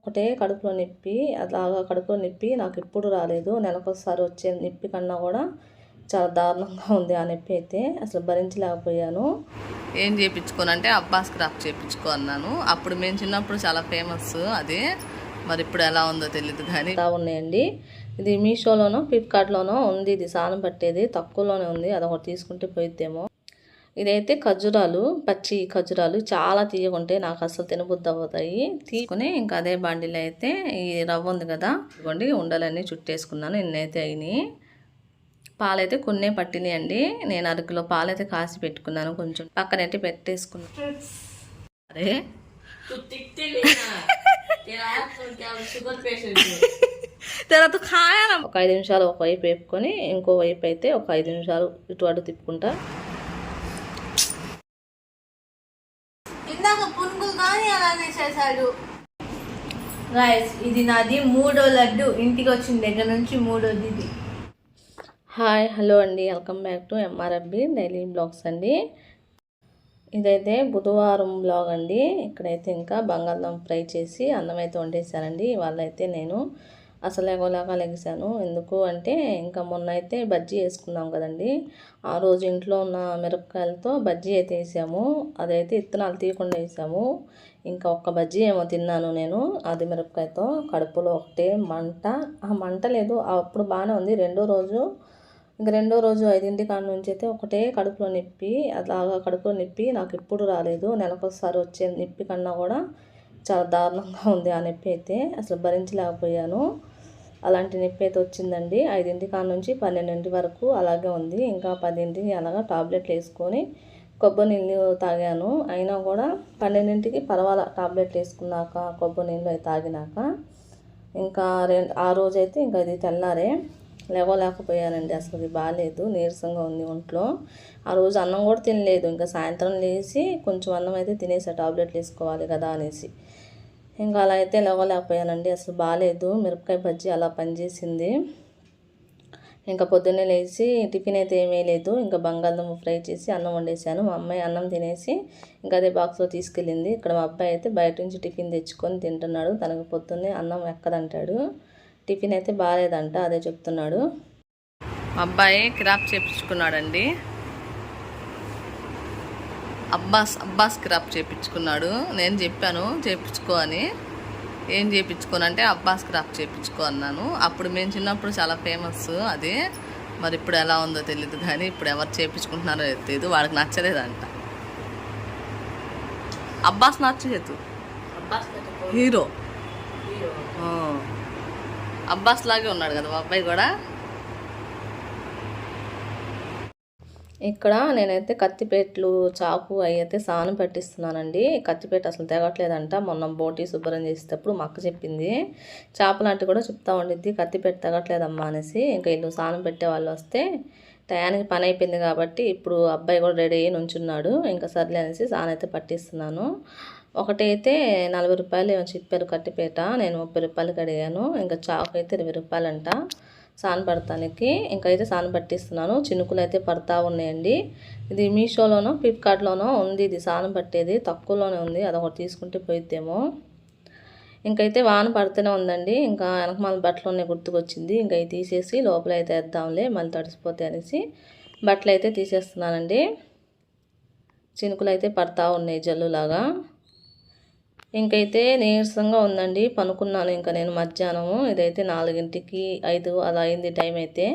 ఒకటే కడుపులో నొప్పి అలాగా కడుపులో నొప్పి నాకు ఎప్పుడు రాలేదు. నెలకొకసారి వచ్చే నొప్పి కన్నా కూడా చాలా దారుణంగా ఉంది ఆ నొప్పి అయితే. అసలు భరించలేకపోయాను. ఏం చేయించుకోనంటే అబ్బాస్ క్రాఫ్ట్ చేయించుకో అన్నాను. అప్పుడు మేము చిన్నప్పుడు చాలా ఫేమస్ అది. మరి ఇప్పుడు ఎలా ఉందో తెలియదు కానీ. ఇలా ఉన్నాయండి. ఇది మీషోలోనో ఫ్లిప్కార్ట్లోనో ఉంది. ఇది సానం పట్టేది. తక్కువలోనే ఉంది. అదొకటి తీసుకుంటే పోయిద్దేమో. ఇదైతే ఖర్జూరాలు పచ్చి ఖర్జూరాలు చాలా తీయకుంటాయి నాకు అసలు తినబుద్ధి అవుతాయి తీసుకుని ఇంకా అదే బండిలో అయితే ఈ రవ్వ ఉంది కదా ఇదిగోండి ఉండలన్నీ చుట్టేసుకున్నాను ఇన్నైతే అయినాయి. పాలైతే కొన్నే పట్టినాయి అండి నేను అరకులో పాలైతే కాసి పెట్టుకున్నాను కొంచెం పక్కనైతే పెట్టేసుకున్నాను అరే. తర్వాత ఖాయాల ఒక ఐదు నిమిషాలు ఒక వైపు వేపుకొని ఇంకో వైపు అయితే ఒక ఐదు నిమిషాలు ఇటు అటు తిప్పుకుంటా ఇందాక పునుగులు కానీ అలానే చేశాడు గాయస్ ఇది నాది మూడో లడ్డు. ఇంటికి వచ్చిన దగ్గర నుంచి మూడోది ఇది. హాయ్ హలో అండి. Welcome back to MRFB daily blogs అండి. ఇదైతే బుధవారం బ్లాగ్ అండి. ఇక్కడైతే ఇంకా బంగాళదుంప ఫ్రై చేసి అన్నం అయితే వండేసానండి వాళ్ళైతే నేను అసలు ఎగోలాగా లెగిసాను ఎందుకు అంటే ఇంకా మొన్న అయితే బజ్జీ వేసుకున్నాం కదండి. ఆ రోజు ఇంట్లో ఉన్న మిరపకాయలతో బజ్జీ అయితే వేసాము. అదైతే ఇత్తనాలు తీయకుండా వేసాము. ఇంకా ఒక్క బజ్జీ ఏమో తిన్నాను నేను. అది మిరపకాయతో కడుపులో ఒకటే మంట. ఆ మంట లేదు అప్పుడు బాగానే ఉంది. రెండో రోజు ఇంక రెండో రోజు ఐదింటి కాడ నుంచి అయితే ఒకటే కడుపులో నొప్పి. అలాగా కడుపులో నొప్పి నాకు ఇప్పుడు రాలేదు. నెలకొకసారి వచ్చే నొప్పి కన్నా కూడా చాలా దారుణంగా ఉంది ఆ నొప్పి అయితే. అసలు భరించలేకపోయాను. అలాంటి నొప్పి అయితే వచ్చిందండి. ఐదింటి కాడ నుంచి పన్నెండింటి వరకు అలాగే ఉంది. ఇంకా పదింటికి అలాగా టాబ్లెట్లు వేసుకొని కొబ్బరి నీళ్ళు తాగాను. అయినా కూడా పన్నెండింటికి పర్వాలా టాబ్లెట్లు వేసుకున్నాక కొబ్బరి నీళ్ళు అయితే తాగినాక. ఇంకా రెండు ఆ రోజైతే ఇంకా ఇది తెల్లారే లేవలేకపోయానండి. అసలు ఇది బాగాలేదు నీరసంగా ఉంది ఒంట్లో. ఆ రోజు అన్నం కూడా తినలేదు. ఇంకా సాయంత్రం లేచి కొంచెం అన్నం అయితే తినేసా. టాబ్లెట్లు వేసుకోవాలి కదా అనేసి. ఇంకా అలా అయితే లేవలేకపోయానండి. అసలు బాగాలేదు మిరపకాయ బజ్జీ అలా పనిచేసింది. ఇంకా పొద్దున్నే లేచి టిఫిన్ అయితే ఏమీ లేదు. ఇంకా బంగాళదుంప ఫ్రై చేసి అన్నం వండేసాను మా అమ్మాయి అన్నం తినేసి ఇంకా అదే బాక్స్లో తీసుకెళ్ళింది. ఇక్కడ మా అబ్బాయి అయితే బయట నుంచి టిఫిన్ తెచ్చుకొని తింటున్నాడు. తనకు పొద్దున్నే అన్నం ఎక్కదంటాడు. టిఫిన్ అయితే బాగాలేదంట అదే చెప్తున్నాడు. మా అబ్బాయి క్రాప్ చేపించుకున్నాడండి. అబ్బాస్ అబ్బాస్ క్రాప్ చేయించుకున్నాడు నేను చెప్పాను చేయించుకో అని. ఏం చేయించుకోనంటే అబ్బాస్ క్రాప్ చేయించుకో అన్నాను. అప్పుడు మేము చిన్నప్పుడు చాలా ఫేమస్ అది. మరి ఇప్పుడు ఎలా ఉందో తెలియదు కానీ ఇప్పుడు ఎవరు చేయించుకుంటున్నారో తెలియదు వాడికి నచ్చలేదంట. అబ్బాస్ నచ్చలేదు. హీరో. అబ్బాస్ లాగే ఉన్నాడు కదా మా అబ్బాయి కూడా? ఇక్కడ నేనైతే కత్తిపేట్లు చాకు అవి అయితే సానం పెట్టిస్తున్నానండి. కత్తిపేట అసలు తెగట్లేదంట. మొన్న బోటి శుభ్రం చేసేటప్పుడు మా అక్క చెప్పింది. చేపలాంటి కూడా చెప్తా ఉండిద్ది. కత్తిపేట తెగట్లేదమ్మా అనేసి ఇంకా ఇల్లు సానం పెట్టే వాళ్ళు వస్తే టయానికి పని అయిపోయింది కాబట్టి ఇప్పుడు అబ్బాయి కూడా రెడీ అయ్యి నుంచున్నాడు. ఇంకా సర్లే అనేసి సానం అయితే పట్టిస్తున్నాను. ఒకటైతే నలభై రూపాయలు ఏమో చెప్పారు కట్టిపేట నేను ముప్పై రూపాయలకి అడిగాను. ఇంకా చాకు అయితే ఇరవై రూపాయలంట. సాన్ పడతానికి. అయితే సాన పట్టిస్తున్నాను. చినుకులు అయితే పడతా ఉన్నాయండి. ఇది మీషోలోనో ఫ్లిప్కార్ట్లోనో ఉంది ఇది. సానం పట్టేది తక్కువలోనే ఉంది. అదొకటి తీసుకుంటే పోయిద్దేమో. ఇంకైతే వాన పడుతూనే ఉందండి. ఇంకా వెనకమాల బట్టలు ఉన్నాయి గుర్తుకొచ్చింది. ఇంకా అవి తీసేసి లోపల అయితే వేద్దాంలే మళ్ళీ తడిసిపోతే అనేసి బట్టలు అయితే తీసేస్తున్నానండి. చినుకులు అయితే పడతా ఉన్నాయి జల్లులాగా. ఇంకైతే నీరసంగా ఉందండి. పనుకున్నాను ఇంకా నేను మధ్యాహ్నము. ఇదైతే నాలుగింటికి ఐదు అలా అయింది టైం అయితే.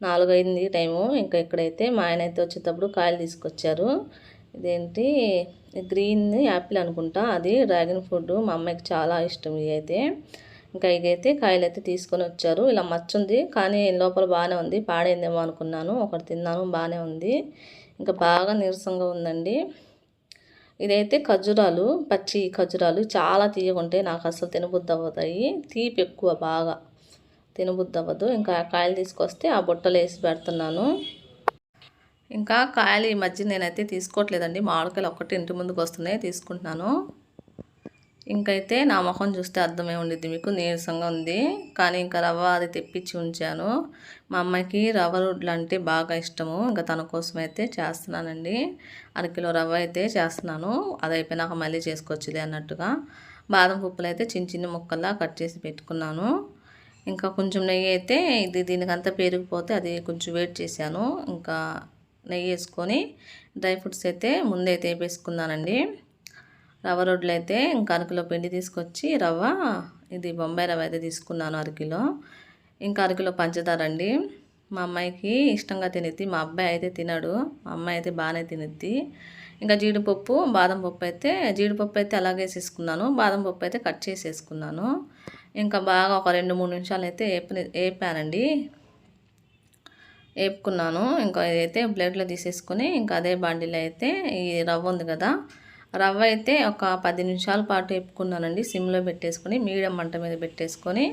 నాలుగు అయింది టైము. ఇంకా ఇక్కడైతే మా ఆయన అయితే వచ్చేటప్పుడు కాయలు తీసుకొచ్చారు. ఇదేంటి? గ్రీన్ యాపిల్ అనుకుంటా. అది డ్రాగన్ ఫ్రూట్. మా అమ్మాయికి చాలా ఇష్టం ఇవి అయితే ఇంకా ఇదైతే కాయలు అయితే తీసుకొని వచ్చారు. ఇలా మచ్చుంది. కానీ లోపల బాగానే ఉంది. పాడైందేమో అనుకున్నాను. ఒకటి తిన్నాను. బాగానే ఉంది. ఇంకా బాగా నీరసంగా ఉందండి. ఇదైతే ఖర్జూరాలు పచ్చి ఖర్జూరాలు చాలా తీయగుంటాయి నాకు అసలు తినబుద్ధి అవుతాయి తీపి ఎక్కువ బాగా తినబుద్ధి అవ్వదు ఇంకా కాయలు తీసుకొస్తే ఆ బుట్టలు వేసి పెడుతున్నాను. ఇంకా కాయలు ఈ మధ్య నేనైతే తీసుకోవట్లేదండి. మామిడికాయలు ఒక్కటి ఇంటి ముందుకు వస్తున్నాయి తీసుకుంటున్నాను. ఇంకైతే నా ముఖం చూస్తే అర్థమై ఉండిద్ది మీకు నీరసంగా ఉంది. కానీ ఇంకా రవ్వ అది తెప్పించి ఉంచాను. మా అమ్మాయికి రవ్వ రొడ్లు అంటే బాగా ఇష్టము. ఇంకా తన కోసం అయితే చేస్తున్నానండి. అరకిలో రవ్వ అయితే చేస్తున్నాను. అది అయిపోయినాక మళ్ళీ చేసుకోవచ్చుది అన్నట్టుగా. బాదం పప్పులు అయితే చిన్న చిన్న ముక్కల్లా కట్ చేసి పెట్టుకున్నాను. ఇంకా కొంచెం నెయ్యి అయితే ఇది దీనికంతా పెరిగిపోతే అది కొంచెం వెయిట్ చేశాను. ఇంకా నెయ్యి వేసుకొని డ్రై ఫ్రూట్స్ అయితే ముందైతే వేపేసుకున్నానండి. రవ్వ రొడ్లు అయితే ఇంకా అరకిలో పిండి తీసుకొచ్చి రవ్వ ఇది బొంబాయి రవ్వ అయితే తీసుకున్నాను అరకిలో. ఇంకా అరకిలో పంచదార అండి. మా అమ్మాయికి ఇష్టంగా తినిద్ది. మా అబ్బాయి అయితే తినడు. మా అమ్మాయి అయితే బాగానే తినిద్ది. ఇంకా జీడిపప్పు బాదం పప్పు అయితే జీడిపప్పు అయితే అలాగే వేసేసుకున్నాను. బాదం పప్పు అయితే కట్ చేసేసుకున్నాను. ఇంకా బాగా ఒక రెండు మూడు నిమిషాలు అయితే వేపని వేపానండి వేపుకున్నాను ఇంకా అయితే ప్లేట్లో తీసేసుకొని ఇంకా అదే బాండీలో అయితే ఈ రవ్వ ఉంది కదా రవ్వ అయితే ఒక పది నిమిషాల పాటు వేపుకున్నానండి. సిమ్లో పెట్టేసుకొని మీడియం మంట మీద పెట్టేసుకొని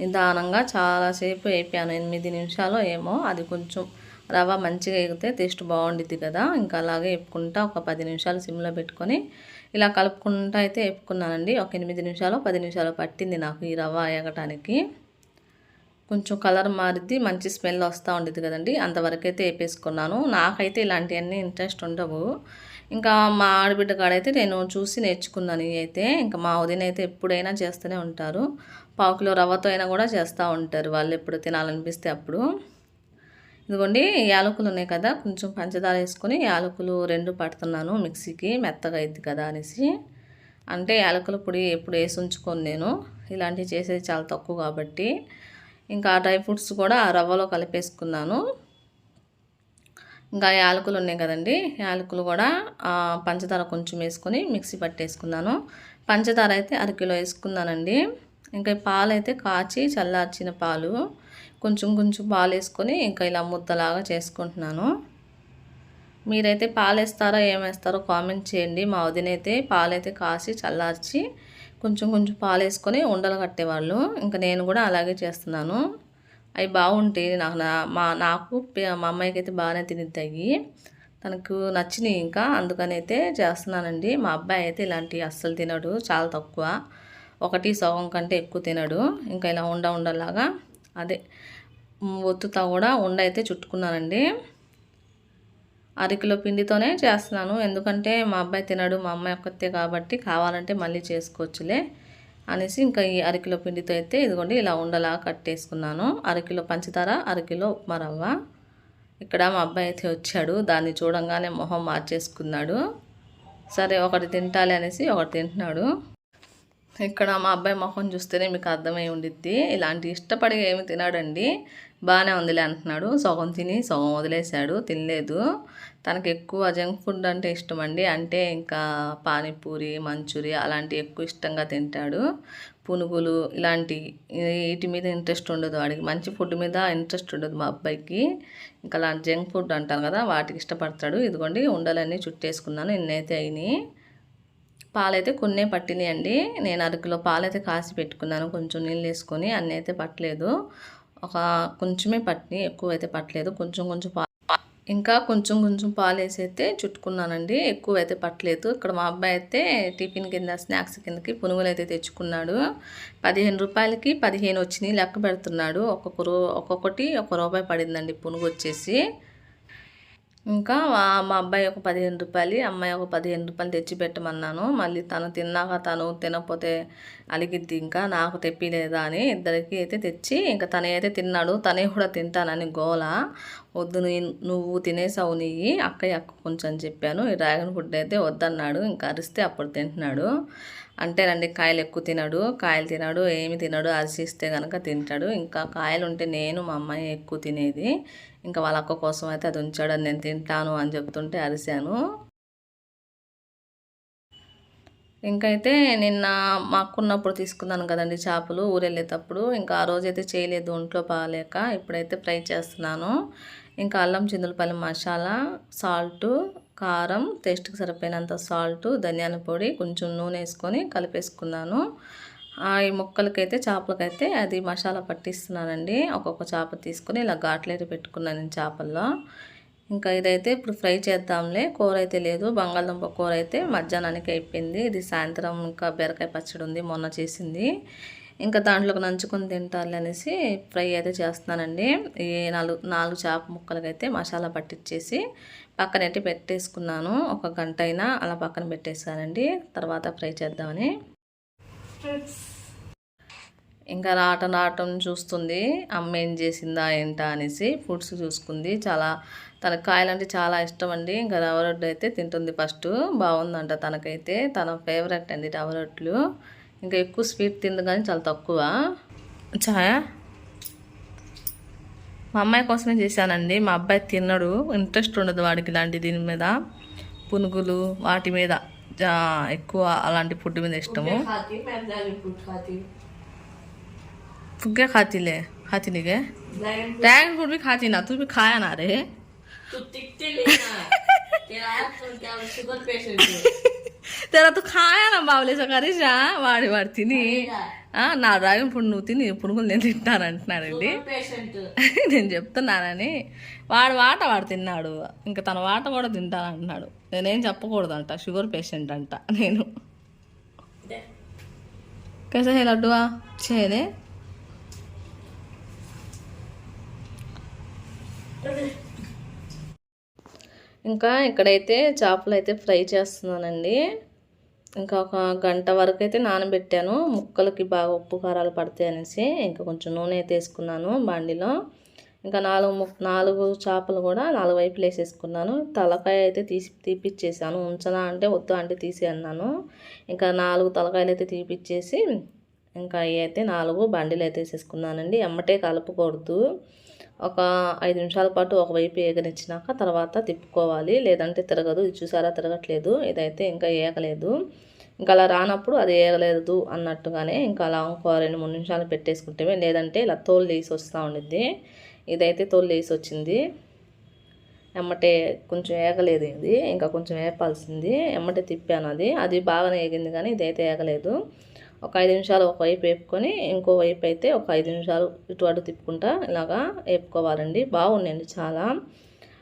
నిదానంగా చాలాసేపు వేపాను. ఎనిమిది నిమిషాలు ఏమో అది కొంచెం రవ్వ మంచిగా ఎగితే టేస్ట్ బాగుండిద్ది కదా. ఇంకా అలాగే వేపుకుంటా ఒక పది నిమిషాలు సిమ్లో పెట్టుకొని ఇలా కలుపుకుంటా అయితే వేపుకున్నానండి. ఒక ఎనిమిది నిమిషాలు పది నిమిషాలు పట్టింది నాకు ఈ రవ్వ ఎగటానికి కొంచెం కలర్ మారిద్ది మంచి స్మెల్ వస్తూ ఉండేది కదండి. అంతవరకు అయితే వేపేసుకున్నాను. నాకైతే ఇలాంటివన్నీ ఇంట్రెస్ట్ ఉండవు. ఇంకా మా ఆడబిడ్డ కాడైతే నేను చూసి నేర్చుకున్నాను అయితే ఇంకా మా ఉదయం అయితే ఎప్పుడైనా చేస్తూనే ఉంటారు. పావుకిలో రవ్వతో అయినా కూడా చేస్తూ ఉంటారు వాళ్ళు ఎప్పుడు తినాలనిపిస్తే అప్పుడు. ఇదిగోండి యాలకులు ఉన్నాయి కదా కొంచెం పంచదార వేసుకొని యాలకులు రెండు పడుతున్నాను మిక్సీకి మెత్తగా అయింది కదా అనేసి. అంటే యాలకుల పొడి ఎప్పుడు వేసి ఉంచుకొని నేను. ఇలాంటివి చేసేది చాలా తక్కువ కాబట్టి. ఇంకా డ్రై ఫ్రూట్స్ కూడా ఆ రవ్వలో కలిపేసుకున్నాను. ఇంకా యాలకులు ఉన్నాయి కదండి. యాలకులు కూడా పంచదార కొంచెం వేసుకొని మిక్సీ పట్టేసుకున్నాను. పంచదార అయితే అరకిలో వేసుకున్నానండి. ఇంకా పాలు అయితే కాచి చల్లార్చిన పాలు కొంచెం కొంచెం పాలు వేసుకొని ఇంకా ఇలా ముద్దలాగా చేసుకుంటున్నాను. మీరైతే పాలు వేస్తారో ఏమేస్తారో కామెంట్ చేయండి. మా వదినైతే పాలైతే కాసి చల్లార్చి కొంచెం కొంచెం పాలు వేసుకొని ఉండలు కట్టేవాళ్ళు. ఇంకా నేను కూడా అలాగే చేస్తున్నాను. అవి బాగుంటాయి. నాకు నా- మా నాకు మా అమ్మాయికి అయితే బాగానే తినిద్దాయి. తనకు నచ్చినాయి ఇంకా. అందుకని అయితే చేస్తున్నానండి. మా అబ్బాయి అయితే ఇలాంటివి అస్సలు తినడు. చాలా తక్కువ. ఒకటి సగం కంటే ఎక్కువ తినడు. ఇంకా ఇలా ఉండ ఉండలాగా అదే. ఒత్తుతా కూడా ఉండ అయితే చుట్టుకున్నానండి. అరకిలో పిండితోనే చేస్తున్నాను. ఎందుకంటే మా అబ్బాయి తినడు. మా అమ్మాయి ఒక్కతే కాబట్టి కావాలంటే మళ్ళీ చేసుకోవచ్చులే. అనేసి ఇంకా ఈ అరకిలో పిండితో అయితే ఇదిగోండి ఇలా ఉండలా కట్టేసుకున్నాను. అరకిలో పంచదార అరకిలో ఉప్మా రవ్వ ఇక్కడ మా అబ్బాయి అయితే వచ్చాడు దాన్ని చూడంగానే మొహం మార్చేసుకున్నాడు. సరే ఒకటి తింటాలి అనేసి ఒకటి తింటున్నాడు. ఇక్కడ మా అబ్బాయి మొహం చూస్తేనే మీకు అర్థమై ఉండిద్ది. ఇలాంటి ఇష్టపడి ఏమి తినాడండి. బాగానే ఉందిలే అంటున్నాడు. సగం తిని సగం వదిలేశాడు. తినలేదు. తనకి ఎక్కువ జంక్ ఫుడ్ అంటే ఇష్టం అండి అంటే ఇంకా పానీపూరి మంచూరియా అలాంటివి ఎక్కువ ఇష్టంగా తింటాడు. పునుగులు ఇలాంటి వీటి మీద ఇంట్రెస్ట్ ఉండదు వాడికి. మంచి ఫుడ్ మీద ఇంట్రెస్ట్ ఉండదు మా అబ్బాయికి. ఇంకా అలాంటి జంక్ ఫుడ్ అంటారు కదా వాటికి ఇష్టపడతాడు. ఇదిగోండి ఉండలన్నీ చుట్టేసుకున్నాను. ఇన్నైతే అయినాయి. పాలైతే కొన్నే పట్టినాయండి. నేను అరకిలో పాలైతే కాసి పెట్టుకున్నాను. కొంచెం నీళ్ళు వేసుకొని అన్నీ అయితే పట్టలేదు. ఒక కొంచెమే పట్టినాయి. ఎక్కువ అయితే పట్టలేదు. కొంచెం కొంచెం ఇంకా కొంచెం కొంచెం పాలు వేసి అయితే చుట్టుకున్నానండి. ఎక్కువ అయితే పట్టలేదు. ఇక్కడ మా అబ్బాయి అయితే టిఫిన్ కింద స్నాక్స్ కిందకి పునుగులు అయితే తెచ్చుకున్నాడు. పదిహేను రూపాయలకి పదిహేను వచ్చినాయి లెక్క పెడుతున్నాడు. ఒక్కొక్క రూ ఒక్కొక్కటి ఒక రూపాయి పడిందండి పునుగు వచ్చేసి. ఇంకా మా అబ్బాయి ఒక పదిహేను రూపాయలు అమ్మాయి ఒక పదిహేను రూపాయలు తెచ్చి పెట్టమన్నాను. మళ్ళీ తను తిన్నాక తను తినకపోతే అలిగిద్ది ఇంకా నాకు తెప్పిలేదా అని ఇద్దరికి అయితే తెచ్చి ఇంకా తనే అయితే తిన్నాడు. తనే కూడా తింటానని గోల. వద్దు నీ- నువ్వు తినేసావు నెయ్యి అక్కయ్య అక్క కొంచెం చెప్పాను. ఈ డ్రాగన్ ఫుడ్ అయితే వద్దన్నాడు ఇంకా అరిస్తే అప్పుడు తింటున్నాడు. అంటేనండి కాయలు ఎక్కువ తినడు. కాయలు తినడు ఏమి తినడు. అరిసిస్తే కనుక తింటాడు. ఇంకా కాయలు ఉంటే నేను మా అమ్మాయి ఎక్కువ తినేది. ఇంకా వాళ్ళ అక్క కోసం అయితే అది ఉంచాడు నేను తింటాను అని చెప్తుంటే అరిశాను. ఇంకైతే నిన్న మా అక్క ఉన్నప్పుడు తీసుకున్నాను కదండి చేపలు ఊరెళ్ళేటప్పుడు. ఇంకా ఆ రోజైతే చేయలేదు ఒంట్లో బాగాలేక ఇప్పుడైతే ఫ్రై చేస్తున్నాను. ఇంకా అల్లం చిందులపల్లి మసాలా సాల్ట్ కారం టేస్ట్కి సరిపోయినంత సాల్ట్ ధనియాల పొడి కొంచెం నూనె వేసుకొని కలిపేసుకున్నాను. ఈ ముక్కలకైతే చేపలకైతే అది మసాలా పట్టిస్తున్నానండి. ఒక్కొక్క చేప తీసుకొని ఇలా ఘాట్లైతే పెట్టుకున్నాను నేను చేపల్లో. ఇంకా ఇదైతే ఇప్పుడు ఫ్రై చేద్దాంలే. కూర అయితే లేదు. బంగాళదుంప కూర అయితే మధ్యాహ్నానికి అయిపోయింది. ఇది సాయంత్రం ఇంకా బీరకాయ పచ్చడి ఉంది మొన్న చేసింది. ఇంకా దాంట్లోకి నంచుకొని తింటారు అనేసి ఫ్రై అయితే చేస్తున్నానండి. ఈ నాలుగు నాలుగు చేప ముక్కలకైతే మసాలా పట్టించేసి పక్కనైతే పెట్టేసుకున్నాను. ఒక గంట అయినా అలా పక్కన పెట్టేసానండి తర్వాత ఫ్రై చేద్దామని. ఇంకా రాట రావటం చూస్తుంది. అమ్మ ఏం చేసిందా ఏంటా అనేసి ఫుడ్స్ చూసుకుంది. చాలా తన కాయలంటే చాలా ఇష్టం అండి ఇంకా రవ్వ రొట్టె అయితే తింటుంది ఫస్ట్. బాగుందంట తనకైతే. తన ఫేవరెట్ అండి రవ్వ రొట్టెలు. ఇంకా ఎక్కువ స్వీట్ తింది కానీ చాలా తక్కువ. చాయా మా అమ్మాయి కోసమే చేశానండి. మా అబ్బాయి తిన్నాడు ఇంట్రెస్ట్ ఉండదు వాడికి ఇలాంటి దీని మీద. పునుగులు వాటి మీద. ఎక్కువ అలాంటి ఫుడ్ మీద ఇష్టము खाती मैं ड्रैगन फ्रूट खाती हूँ फुग्गे खाती ले खाती नहीं गए ड्रैगन ड्रैगन फ्रूट भी खाती ना तू भी खाया ना रे तू टिकते लेना तेरा तो क्या शुगर पेशेंट है तेरा तो खाया ना బావలే సకరిషా వాడి వాడు తిని ఆ, నా డ్రాగన్ ఫ్రూట్ నువ్వు తిని పునుగులు నేను తింటాను అంటున్నాడండి शुगर पेशेंट నేను చెప్తున్నానని వాడు వాట వాడు తిన్నాడు ఇంకా తన వాట కూడా తింటాను అంటున్నాడు నేనేం చెప్పకూడదంట షుగర్ పేషెంట్ అంట నేను कैसे है लड्डुआ अच्छे है ने ఇంకా ఇక్కడైతే చేపలు అయితే ఫ్రై చేస్తున్నానండి ఇంకా ఒక గంట వరకు అయితే నానబెట్టాను ముక్కలకి బాగా ఉప్పు కారాలు పడతాయి అనేసి ఇంకా కొంచెం నూనె అయితే వేసుకున్నాను బాండిలో ఇంకా నాలుగు నాలుగు చేపలు కూడా నాలుగు వైపులు వేసేసుకున్నాను. తలకాయ అయితే తీసి తీపిచ్చేసాను. ఉంచనా అంటే వద్దు అంటే తీసి అన్నాను. ఇంకా నాలుగు తలకాయలు అయితే తీపిచ్చేసి ఇంకా అవి అయితే నాలుగు బండిలు అయితే వేసేసుకున్నానండి. ఎమ్మటే కలుపుకూడదు ఒక ఐదు నిమిషాల పాటు ఒకవైపు ఏగనిచ్చినాక తర్వాత తిప్పుకోవాలి. లేదంటే తిరగదు. ఇది చూసారా? తిరగట్లేదు. ఇదైతే ఇంకా ఏగలేదు. ఇంకా అలా రానప్పుడు అది ఏగలేదు అన్నట్టుగానే ఇంకా అలా ఇంకో రెండు మూడు నిమిషాలు పెట్టేసుకుంటే లేదంటే ఇలా తోలు తీసి వస్తూ ఉండిద్ది. ఇదైతే తోలు వచ్చింది ఎమ్మటే కొంచెం ఏగలేదు ఇది. ఇంకా కొంచెం వేపాల్సింది ఎమ్మటే తిప్పాను అది. అది బాగానే ఏగింది కానీ ఇదైతే ఏగలేదు. ఒక ఐదు నిమిషాలు ఒక వైపు వేపుకొని ఇంకో వైపు అయితే ఒక ఐదు నిమిషాలు ఇటు అటు తిప్పుకుంటా ఇలాగా వేపుకోవాలండి బాగున్నాయండి చాలా.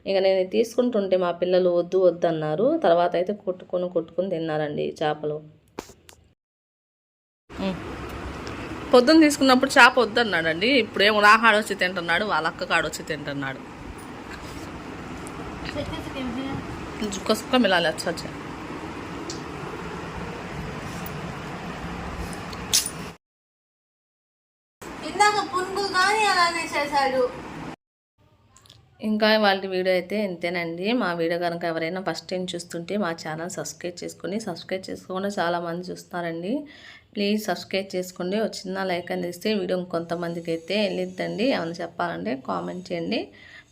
ఇక నేను తీసుకుంటుంటే మా పిల్లలు వద్దు వద్దు అన్నారు. తర్వాత అయితే కొట్టుకొని కొట్టుకొని తిన్నారండి చేపలు. పొద్దున్న తీసుకున్నప్పుడు చేప వద్దన్నాడండి. ఇప్పుడేమో నా కాడొచ్చి తింటున్నాడు వాళ్ళ అక్క కాడొచ్చి తింటున్నాడు. మిలాలి వచ్చా ఇంకా వాళ్ళ వీడియో అయితే ఇంతేనండి. మా వీడియో కనుక ఎవరైనా ఫస్ట్ టైం చూస్తుంటే మా ఛానల్ సబ్స్క్రైబ్ చేసుకుని సబ్స్క్రైబ్ చేసుకోకుండా చాలామంది చూస్తున్నారండి. ప్లీజ్ సబ్స్క్రైబ్ చేసుకోండి. ఒక చిన్న లైక్ అందిస్తే వీడియో ఇంకొంతమందికి అయితే వెళ్ళిద్దండి. ఏమైనా చెప్పాలంటే కామెంట్ చేయండి.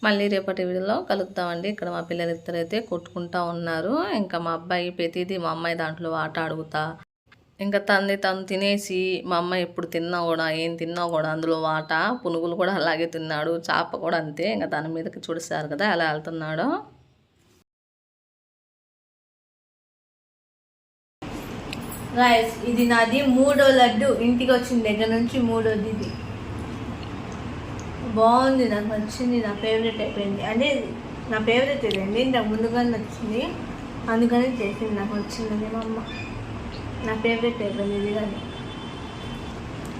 మళ్ళీ రేపటి వీడియోలో కలుద్దామండి. ఇక్కడ మా పిల్లలు ఇద్దరు అయితే కొట్టుకుంటా ఉన్నారు. ఇంకా మా అబ్బాయి ప్రతిదీ మా అమ్మాయి దాంట్లో ఆట అడుగుతా ఇంకా తంది తను తినేసి మా అమ్మ ఎప్పుడు తిన్నా కూడా ఏం తిన్నా కూడా అందులో వాట పునుగులు కూడా అలాగే తిన్నాడు. చేప కూడా అంతే. ఇంకా దాని మీదకి చూడిస్తారు కదా అలా వెళ్తున్నాడు. గాయస్ ఇది నాది మూడో లడ్డు. ఇంటికి వచ్చిన దగ్గర నుంచి మూడోది ఇది. బాగుంది నాకు నచ్చింది నా ఫేవరెట్ అయిపోయింది. అంటే నా ఫేవరెట్ ఇదండి ఇంతకు ముందుగానే నచ్చింది. అందుకని చేసింది నాకు వచ్చింది మా అమ్మ. నా ఫేవరెట్ అయిపోయింది ఇది కానీ.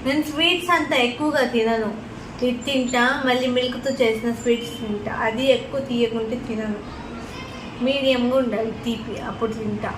నేను స్వీట్స్ అంత ఎక్కువగా తినను. ఇది తింటా మళ్ళీ మిల్క్తో చేసిన స్వీట్స్ తింటా. అది ఎక్కువ తీయకుంటే తినను. మీడియంగా ఉండాలి తీపి. అప్పుడు తింటా.